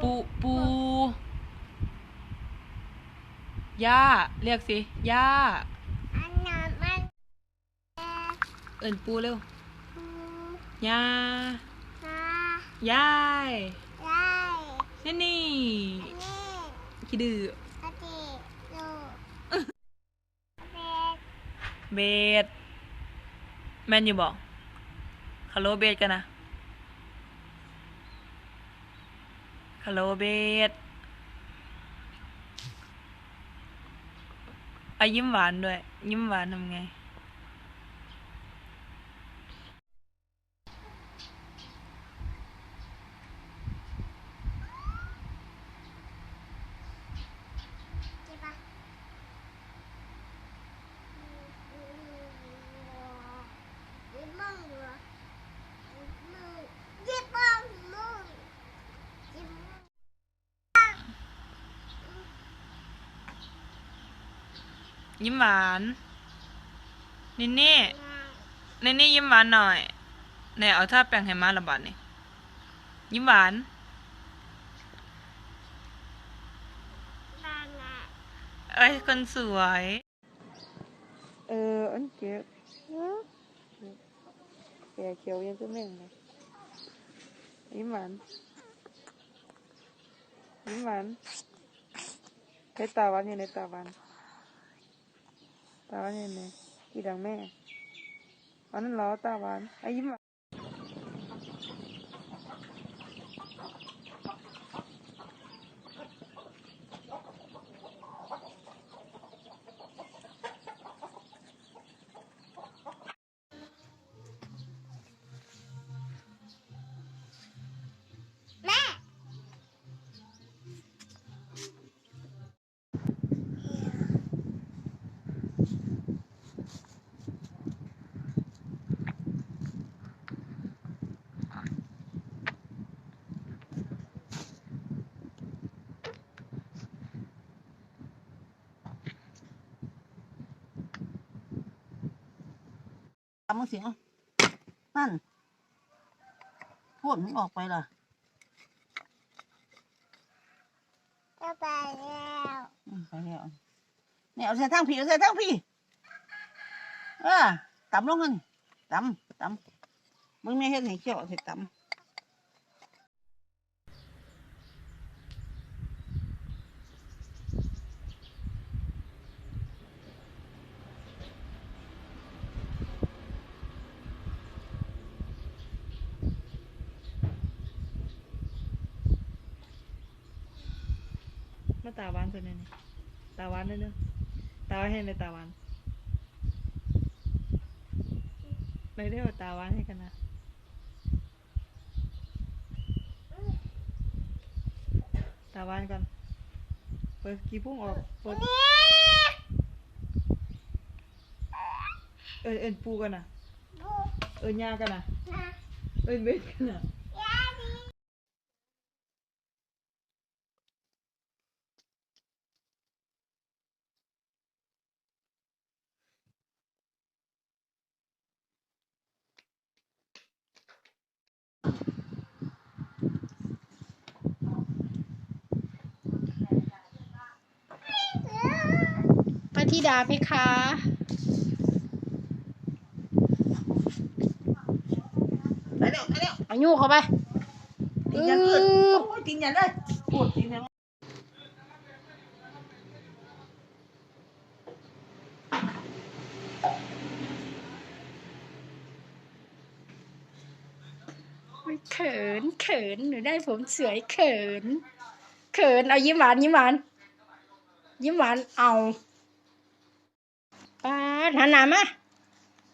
ปูปูย่าเรียกสิย่าอันนั้นมันเอินปูเร็วปูย่านายายไล่นี่นี่อันนี้คิดดื้อปฏิโลเป็ดเบสแมนอยู่บอกฮัลโหลเบสกันนะ ฮัลโหลเบสอายิ้มหวานด้วย ยิ้มหวานทำไง ใช่ปะยิ้มมองเหรอยิ้มมองยิ้มมองมองยิ้มมอง ยิ้มหวาน นินนี่นินนี่ยิ้มหวานหน่อยไหนเอาท่าแปลงให้มาละบาดนี่ยิ้มหวานบางอะเอ้ยคนสวย เอออันเจ็บแกเขียวยังก็แม่งเลยยิ้มหวานยิ้มหวานในตาหวานอยู่ในตาหวาน ตาหวานอยู่ในกี่ดังแม่อันนั้นเหรอตาหวานไอ้ยิ้ม ทำ มึงเสียงนั่นพูดมึงออกไปล่ะก็ไปแล้วอืมไปแล้วเนี่ยเอาใส่ทั้งพี่เอาใส่ทั้งพี่เออตำลงกันตำตำมึงไม่เห็นให้เขี้ยวเอาใส่ต มาตาหวานตัวนี้นี่ตาหวานนิดนึงตาหวานให้ในตาหวานไม่ได้ว่าตาหวานให้กันนะตาหวานก่อนเปิดกี่พุ่งออกเปิดเอินเอินปูกันนะเอินยากันนะเอินเบสกันนะ ธิดาเพคะำไปเร็วไปเร็วเอายูเข้าไปตีนยันเลยโอ้ยตีนยันเลยพูดตีนยันเขินเขินหนูได้ผมสวยเขิน เขินเอายิ้มหวานยิ้มหวานยิ้มหวานเอาป้า ดหันหน้ามา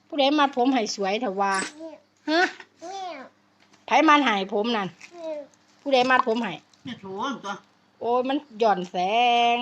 ผู้ใดมาผมให้สวยเถอะว่าเนี่ยฮะเนี่ยไผมันให้ผมนั่นเนี่ยผู้ใดมาผมให้เนี่ยโถนตัวโอ้ยมันหย่อนแสง